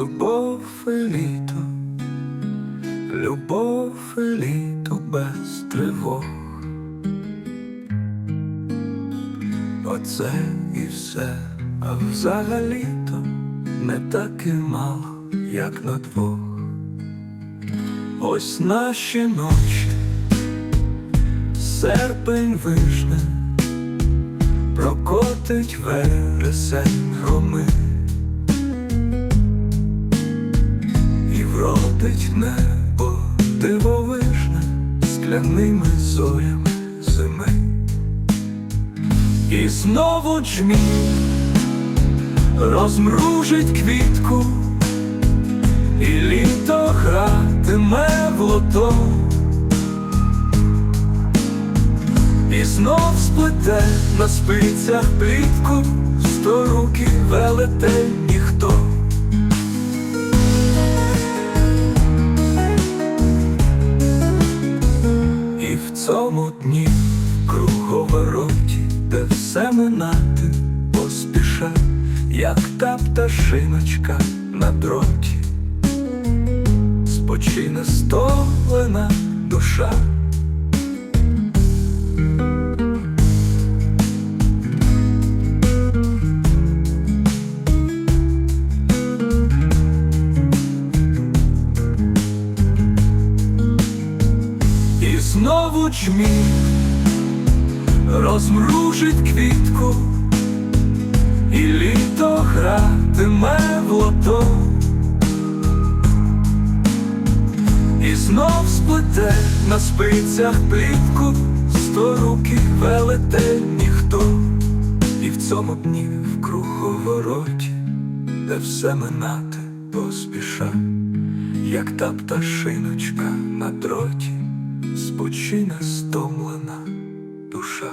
Любов і літо, любов і літо без тривог. Оце і все, а взагалі то не так і мало, як на двох. Ось наші ночі, серпень вижне, прокотить вересень громи. Вродить небо дивовижне скляними зорями зими. І знову джміль розмружить квітку, і літо гратиме в лото. І знов сплете на спицях плітку, сто руки велетень дні круговороті, де все минати поспіша, як та пташиночка на дроті, спочине столена душа. Знову джміль розмружить квітку, і літо гратиме в лото. І знов сплете на спицях плітку, сто руки велетень ніхто. І в цьому дні в круговороті, де все минати поспіша, як та пташиночка на дроті, спочине стомлена душа.